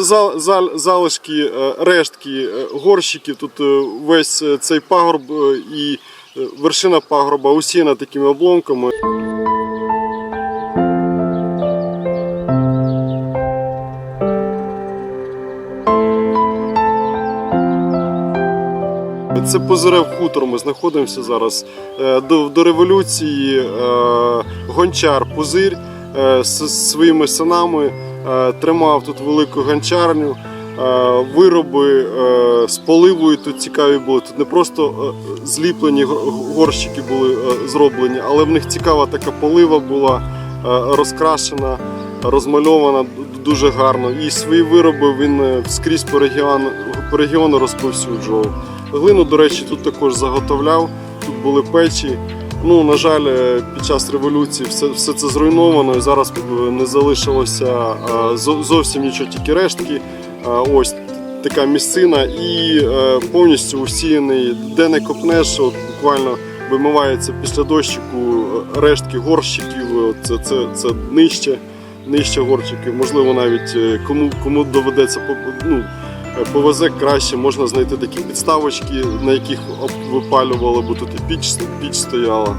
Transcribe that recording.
Зал, зал, залишки, е, рештки е, горщиків. Тут е, весь цей пагорб і вершина пагорба усіяна такими обломками. Це Позирев хутор. Ми знаходимося зараз. До, до революції гончар Пузир е, з своїми синами тримав тут велику гончарню. Е, Вироби е, з поливою тут цікаві були. Тут не просто е, зліплені горщики були е, зроблені, але в них цікава така полива була е, розкрашена, розмальована дуже гарно. І свої вироби він е, скрізь по регіону, по регіону розповсюджував. Глину, до речі, тут також заготовляв. Тут були печі. Ну, на жаль, е, під час революції все, все це зруйновано і зараз е, не залишилося е, зовсім нічого, тільки рештки. Ось така місцина і повністю усіяний, де не копнеш, от буквально вимивається після дощику рештки горщиків. Це, це, це нижче, нижче горщиків. Можливо, навіть кому, кому доведеться ну, е, повезе краще, можна знайти такі підставочки, на яких випалювали, бо тут і піч, піч стояла.